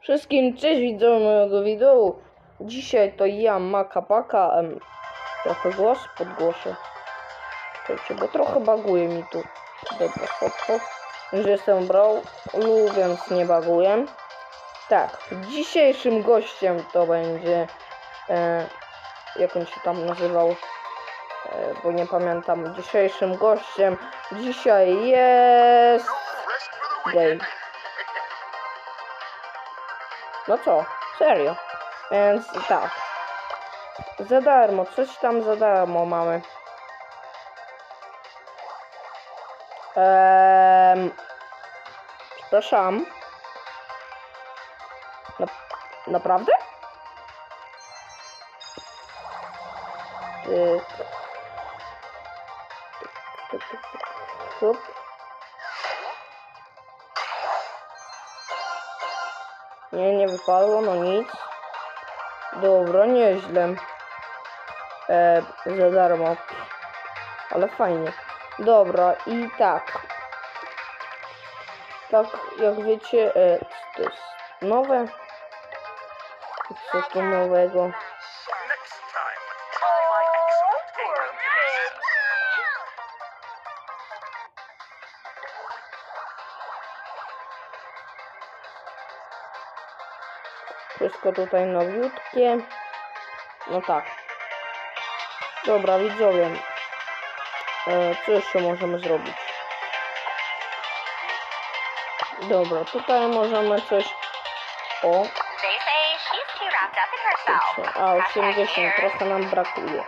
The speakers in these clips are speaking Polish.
Wszystkim cześć widzowie mojego wideo. Dzisiaj to ja, Maka Paka. Em, trochę głos podgłoszę. Czekajcie, bo trochę baguje mi tu. Dobra, hop, hop. Już jestem brał, więc nie baguję. Tak, dzisiejszym gościem to będzie... E, jak on się tam nazywał? E, bo nie pamiętam. Dzisiejszym gościem dzisiaj jest... Gay. No co? Serio. Więc tak. Za darmo, coś tam za darmo mamy. Ehm, przepraszam. Na, naprawdę? Tyk. Tyk, tyk, tyk, wypadło, no nic. Dobra, nieźle. E, za darmo. Ale fajnie. Dobra, i tak. Tak, jak wiecie, e, to jest nowe. Co tu nowego? Wszystko tutaj nowiutkie. No tak. Dobra, widzowie. E, co jeszcze możemy zrobić? Dobra, tutaj możemy coś... O, a Hashtag 80, here. trochę nam brakuje.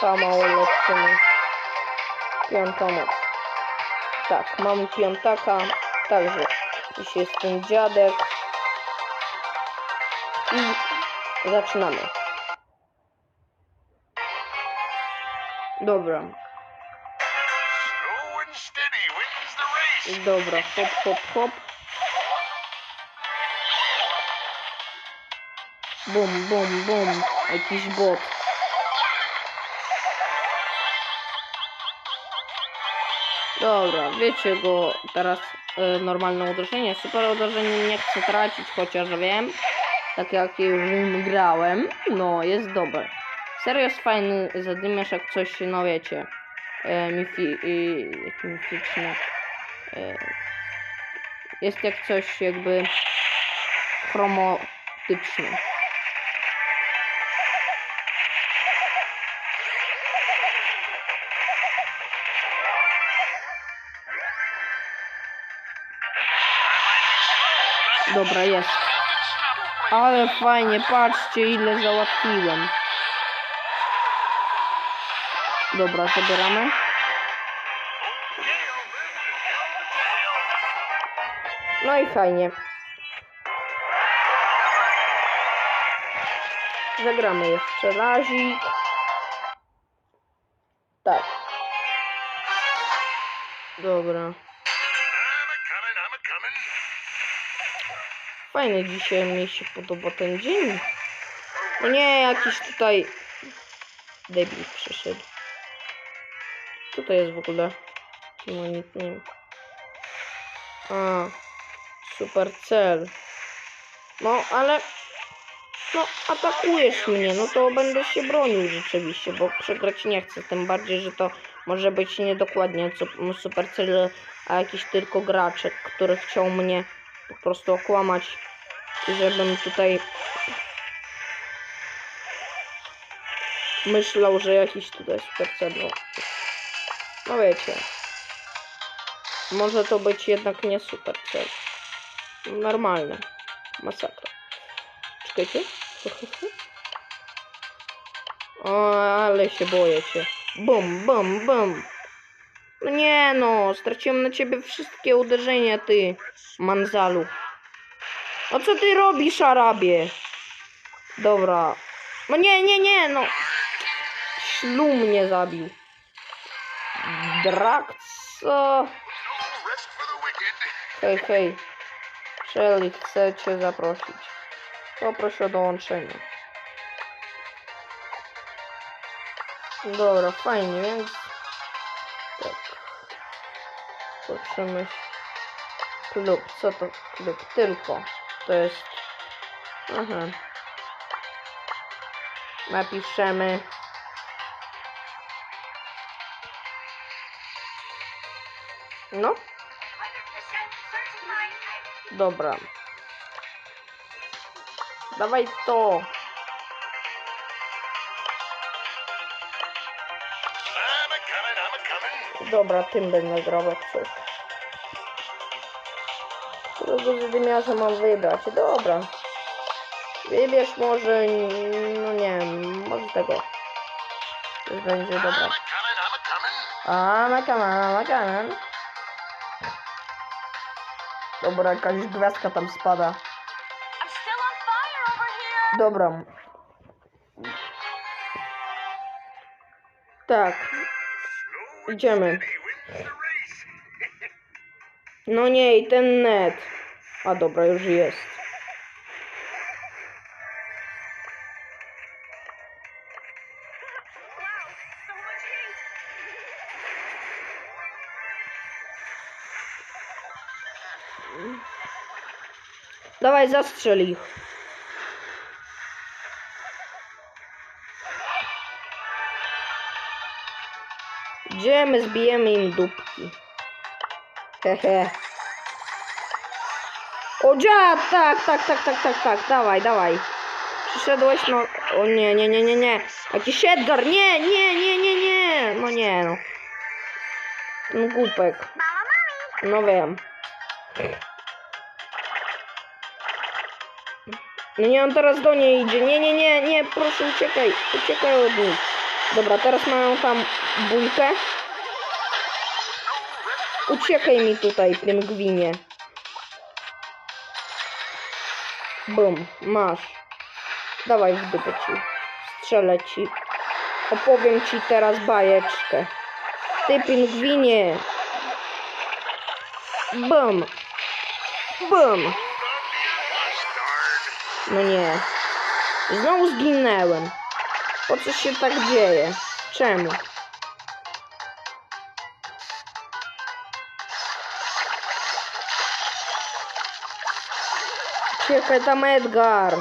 Sama ulepszymy. Piąta noc. Tak, mamy piątaka. Także dzisiaj jest ten dziadek. I zaczynamy. Dobra, dobra, hop, hop, hop. Bum, bum, bum. Jakiś bot. Dobra, wiecie go teraz normalne uderzenie. Super uderzenie nie chcę tracić, chociaż wiem. Tak jak już nim grałem. No, jest dobre. Serio jest fajny zadymiarz jak coś, no wiecie. E, mifi, i, jaki mificzny. E, jest jak coś jakby chromotyczny. Dobra, jest. Ale fajnie, patrzcie ile załatwiłem. Dobra, zabieramy. No i fajnie. Zagramy jeszcze razik. Fajny dzisiaj mi się podoba ten dzień. No nie, jakiś tutaj debil przyszedł. Co to jest w ogóle? No nie. A, super cel. No, ale... No, atakujesz mnie, no to będę się bronił rzeczywiście, bo przegrać nie chcę. Tym bardziej, że to może być niedokładnie co- super cel, a jakiś tylko graczek, który chciał mnie po prostu okłamać żebym tutaj myślał, że jakiś tutaj supercel. No, no wiecie. Może to być jednak nie supercel. Normalne. Masakra. Czekajcie. O, ale się boję cię. Bum, bum, bum. No nie no, straciłem na ciebie wszystkie uderzenia, ty, Manzalu. A co ty robisz, Arabie? Dobra. No nie, nie, nie, no. Ślu mnie zabił. Drak, co? No rest for the wicked. Hej, hej. Shelly, chcę cię zaprosić. Poproszę o dołączenie. Dobra, fajnie, więc... Tak. Patrzymy. Klub, co to klub? Tylko. To jest... Aha. Napiszemy... No, dobra. Dawaj to. Dobra, tym będę grał jak coś. Którego zadymiarza mam wybrać? Dobra. Wybierz może... No nie wiem, może tego. Już będzie dobra. A makaman, makaman. Dobra, jakaś gwiazdka tam spada. Dobra. Tak, idziemy. No nie, i ten net. Wow, so much heat. Dawaj, zastrzel ich. Gdzie my zbijemy im dupki? Hehe. O, dziad! Tak, tak, tak, tak, tak, tak. Dawaj, dawaj. Przyszedłeś, no... O nie, nie, nie, nie, nie. Jakiś Edgar! Nie, nie, nie, nie, nie! No nie, no. Ten głupek. Mama, mommy. No wiem. No nie, on teraz do niej Bum, masz. Dawaj w dupę ci. Strzelę ci. Opowiem ci teraz bajeczkę. Ty, pingwinie. Bum. Bum. No nie. Znowu zginęłem. Po co się tak dzieje? Czemu? Czekaj, tam Edgar.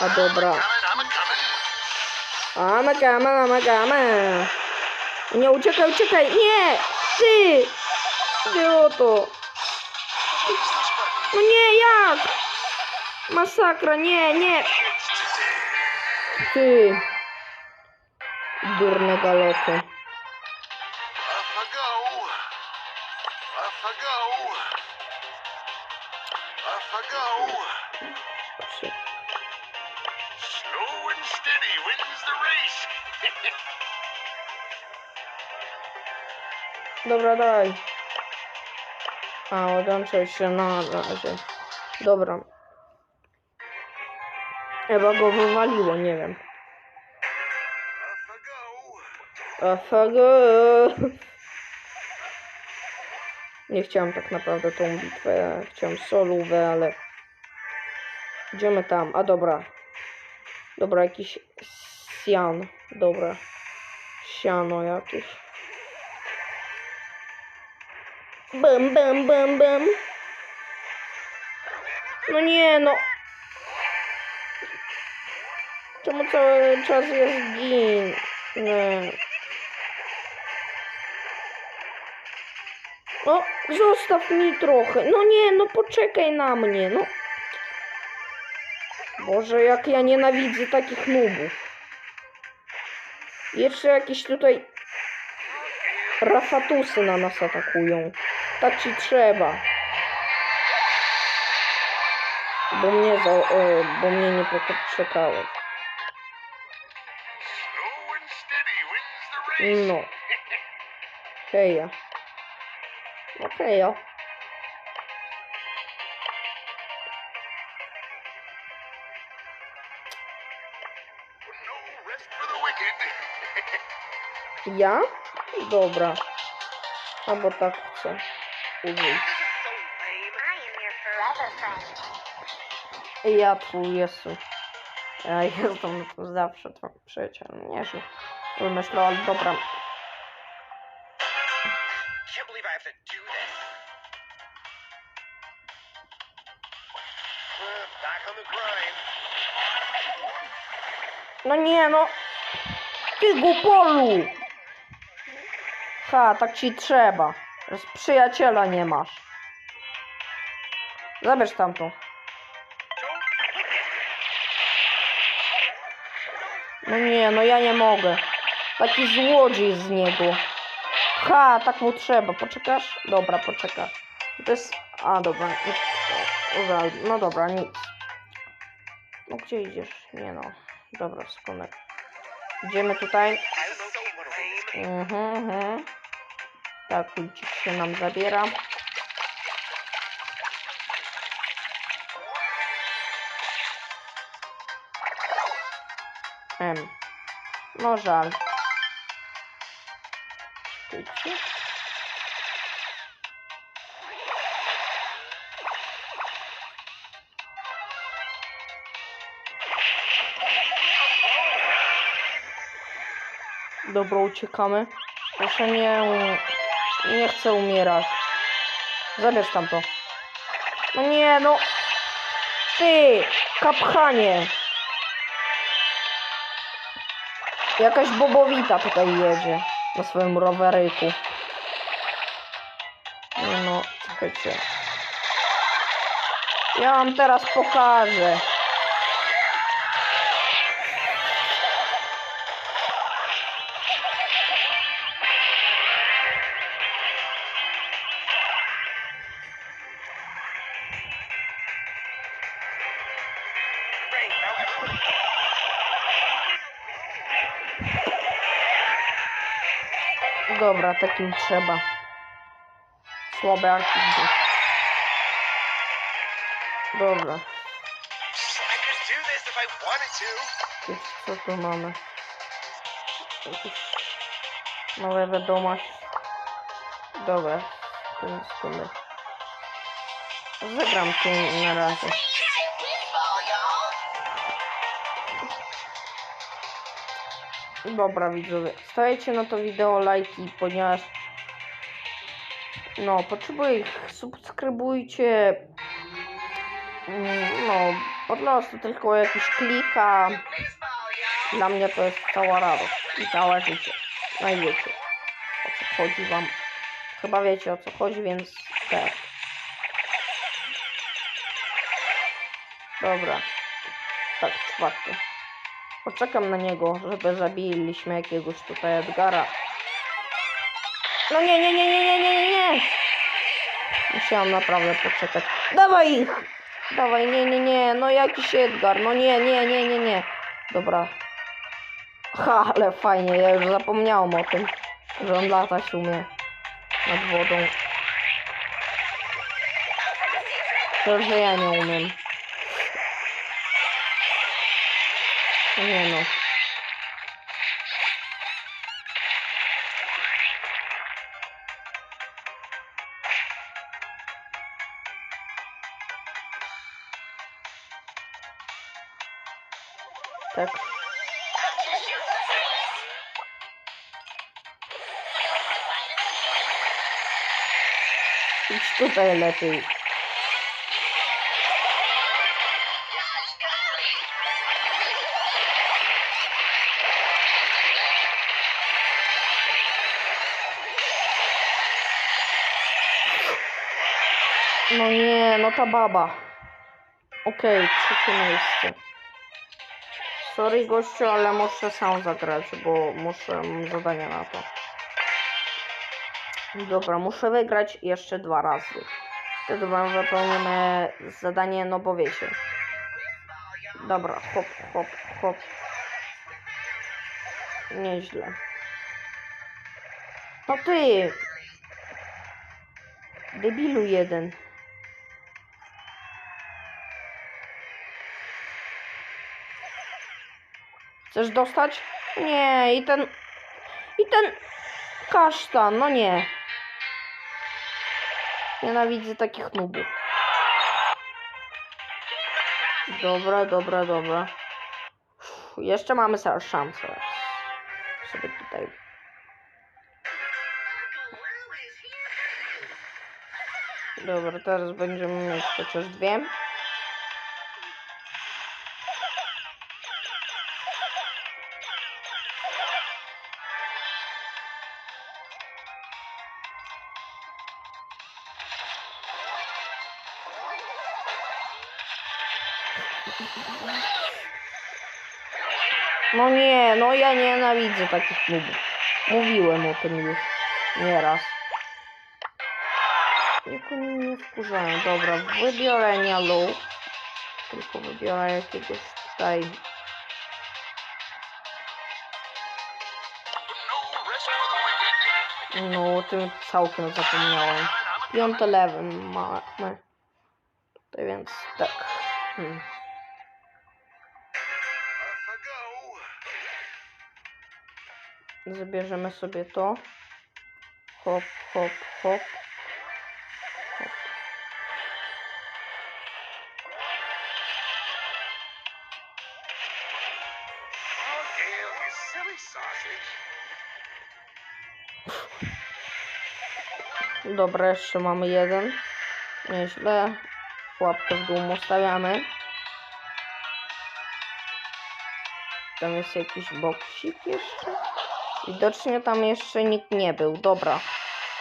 A dobra. Coming, I'm a coming. Amagama, amagama. Nie, uciekaj, uciekaj. Nie! Ty! Idioto. No nie, jak? Masakra, nie, nie. Ty. Durne galoty. Off I go. Off I go. Off I go. Slow and steady wins the race. Dobra, daj. A, odłączył się na razie. Dobra. Chyba go wywaliło, nie wiem. Off I go. Nie chciałem tak naprawdę tą bitwę. Chciałem solówę, ale... Idziemy tam. A dobra. Dobra, jakiś sian. Dobra. Siano jakieś. Bum, bum, bum, bum. No nie, no. Czemu cały czas jest gin? Nie. No, zostaw mi trochę. No nie, no poczekaj na mnie, no. Boże, jak ja nienawidzę takich nubów. Jeszcze jakieś tutaj rafatusy na nas atakują. Tak ci trzeba. Bo mnie, za, e, bo mnie nie race. No. Heja. Wicked. Ja? Dobra. Albo tak chcę. Użyj. Ja twój Jezu. Ja jestem zawsze twój przyjaciel. Nieźle. Wymyślał, ale dobra. No nie, no. Ty głupolu! Ha, tak ci trzeba. Raz przyjaciela nie masz. Zabierz tamtą. No nie, no ja nie mogę. Taki złodziej z niego. Ha, tak mu trzeba. Poczekasz? Dobra, poczeka. To jest... A, dobra. No dobra, nic. No gdzie idziesz? Nie no. Dobra, skąd? Idziemy tutaj. Mhm, mhm. Tak, kulcik się nam zabiera. Em. No żal. Czekajcie. Dobra, uciekamy. Proszę nie... Nie chcę umierać. Zabierz tam to. No nie, no... Ty! Kapchanie! Jakaś bobowita tutaj jedzie. Na swoim roweryku. Nie no, czekajcie. Ja wam teraz pokażę. Dobra, takim trzeba. Słabiaki. Dobra. I could do this if I wanted to. Jakieś- Co tu mamy? Jakieś nowe wiadomość. Dobra. To jest. Zagram tym na razie. Dobra widzowie, stawiajcie na to wideo lajki, ponieważ no, potrzebuję ich, subskrybujcie. Mm, no, po prostu tylko jakiś klika. Dla mnie to jest cała radość i całe życie. No i wiecie o co chodzi wam. Chyba wiecie o co chodzi, więc tak. Dobra. Tak, czwarty Poczekam na niego, żeby zabiliśmy jakiegoś tutaj Edgara. No nie, nie, nie, nie, nie, nie, nie. Musiałam naprawdę poczekać. Dawaj ich! Dawaj, nie, nie, nie, no jakiś Edgar, no nie, nie, nie, nie, nie. Dobra. Ha, ale fajnie, ja już zapomniałam o tym, że on latać umie nad wodą. Że ja nie umiem. No Nie no. Tak. Idź tutaj lepiej. Nie, no ta baba. Okej, trzecie miejsce. Sorry gościu, ale muszę sam zagrać, bo muszę zadania na to. Dobra, muszę wygrać jeszcze dwa razy. Wtedy wam wypełnimy zadanie, no bo wiecie. Dobra, hop, hop, hop. Nieźle. No ty! Debilu jeden. Chcesz dostać? Nie, i ten... I ten... Kasztan, no nie. Nienawidzę takich nubów. Dobra, dobra, dobra. Uff, jeszcze mamy szansę. Sobie tutaj... Dobra, teraz będziemy mieć chociaż dwie. No nie, no ja nienawidzę takich nubów. Mówiłem o tym już nieraz. Jak oni mnie wkurzają. Dobra, wybiorę nie low. Tylko wybiorę jakiegoś tutaj. No, o tym całkiem zapomniałem. Piąty level mamy. Tutaj więc tak. Hmm. Zabierzemy sobie to. Hop, hop, hop. Dobra, jeszcze mamy jeden. Nieźle. Łapkę w dół ustawiamy. Tam jest jakiś boksik jeszcze. Widocznie tam jeszcze nikt nie był. Dobra.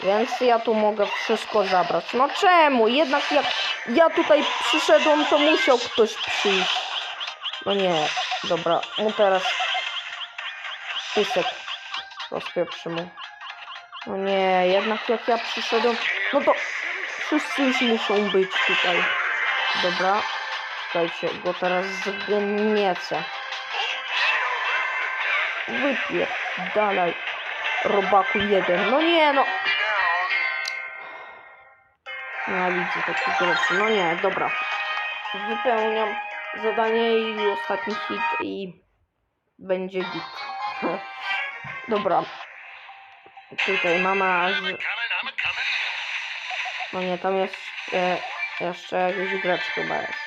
Więc ja tu mogę wszystko zabrać. No czemu? Jednak jak ja tutaj przyszedłem, to musiał ktoś przyjść. No nie. Dobra. No teraz pisek rozpieprzy mu. No nie, jednak jak ja przyszedłem, no to wszyscy już muszą być tutaj. Dobra, czekajcie, go teraz zgniecę. Wypier, dalej. Robaku jeden. No nie, no. Nienawidzę takich rzeczy. No nie, dobra. Wypełniam zadanie i ostatni hit i będzie git. Dobra. Tutaj mama z... No nie, tam jest e, jeszcze jakiś gracz chyba jest.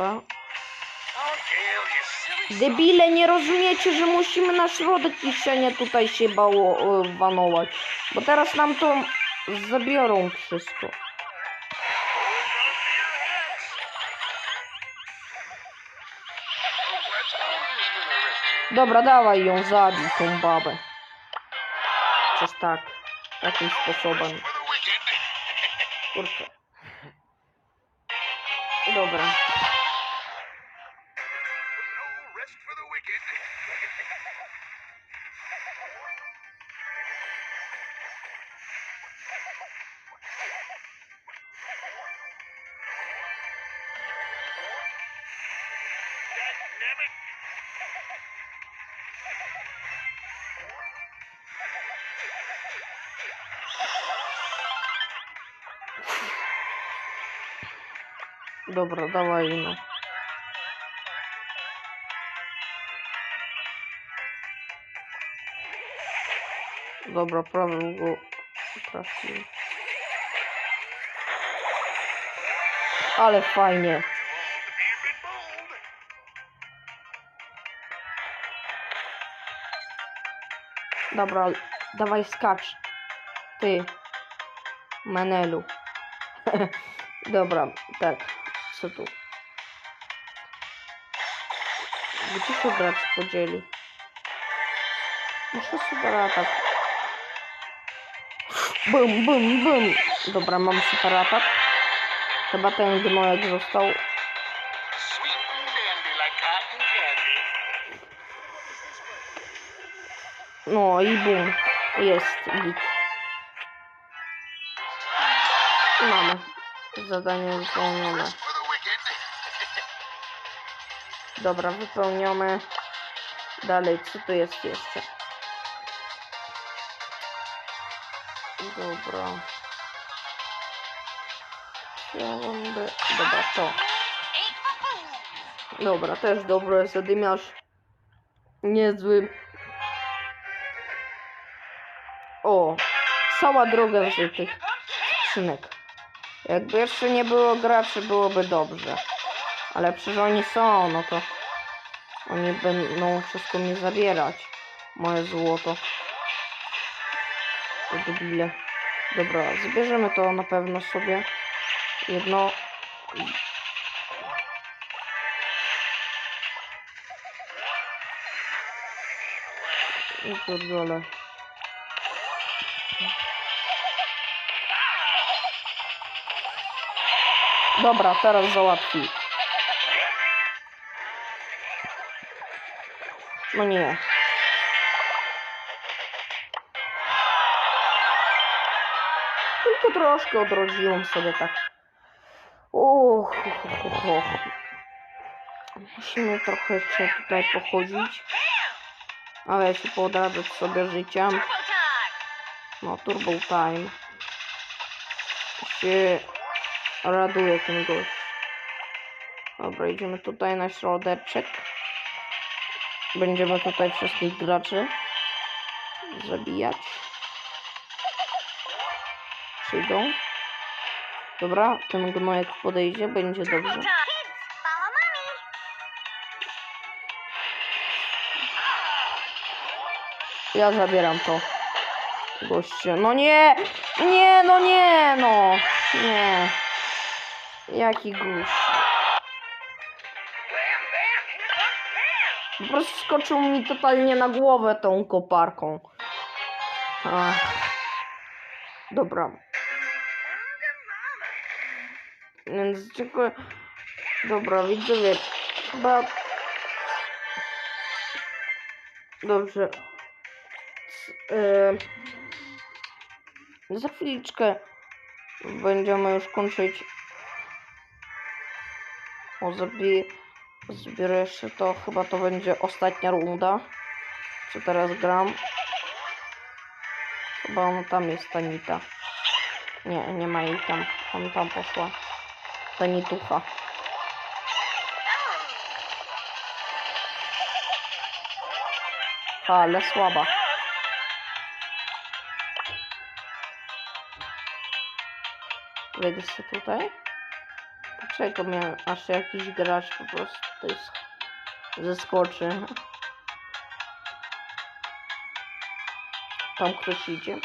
Oh, Debile, nie rozumiecie, że musimy na środek kieszenia tutaj się bało e, wanować. Bo teraz nam to zabiorą wszystko. Dobra, dawaj ją, zabij tą babę. Coś tak. Takim sposobem. For the wicked. Kurczę. Dobra. No rest for the wicked. Dagnabbit. Dobra, dawaj Dobra, prawie go trafił. Ale fajnie. Dobra, dawaj skacz. Ty. Menelu. Dobra, tak. Co tu? Gdzie się gracz podzieli? Muszę super atak. Bum, bum, bum. Dobra, mam super atak. Chyba ten gnojek został. No i bum. Jest git. Mamy. Zadanie wypełnione. Dobra, wypełnione. Dalej, co tu jest jeszcze? Dobra. Chciałam by... Dobra, to. Dobra, też dobre, zadymiarz. Niezły. O, cała droga z tych skrzynek. Jakby jeszcze nie było graczy, byłoby dobrze. Ale przecież oni są, no to oni będą wszystko mi zabierać. Moje złoto. To debile. Dobra, zbierzemy to na pewno sobie. Jedno. I pierdolę. Dobra, teraz załatwi. No nie. Troszkę odrodziłem sobie tak. Uch, uch, uch. Musimy trochę jeszcze tutaj pochodzić. Ale się podradzać sobie życiem. No, turbo time. Się raduje ten gość. Dobra, idziemy tutaj na środeczek. Będziemy tutaj wszystkich graczy zabijać. Przyjdą. Dobra, ten gnojek podejdzie, będzie dobrze. Ja zabieram to. Goście. No nie! Nie, no nie, no! Nie. Jaki gość. Po prostu skoczył mi totalnie na głowę tą koparką. Ach. Dobra. Więc dziękuję. Dobra, widzowie. Chyba... Dobrze. Yy, za chwiliczkę będziemy już kończyć. O, zabiję, zbiorę jeszcze to. Chyba to będzie ostatnia runda. Co teraz gram? Chyba on tam jest Tanita. Nie, nie ma jej tam. On tam poszła. Tanitucha. Ale słaba. Wejdę sobie tutaj. Poczekam, ja- aż jakiś gracz po prostu tutaj sk- zeskoczy. Tam ktoś idzie.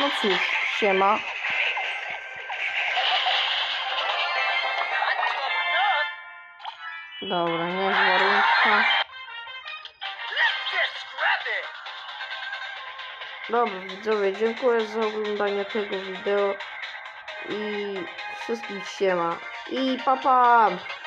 No cóż, siema. Dobra, niezła rundka. Dobrze, widzowie, dziękuję za oglądanie tego wideo i wszystkich siema. I papa! Pa.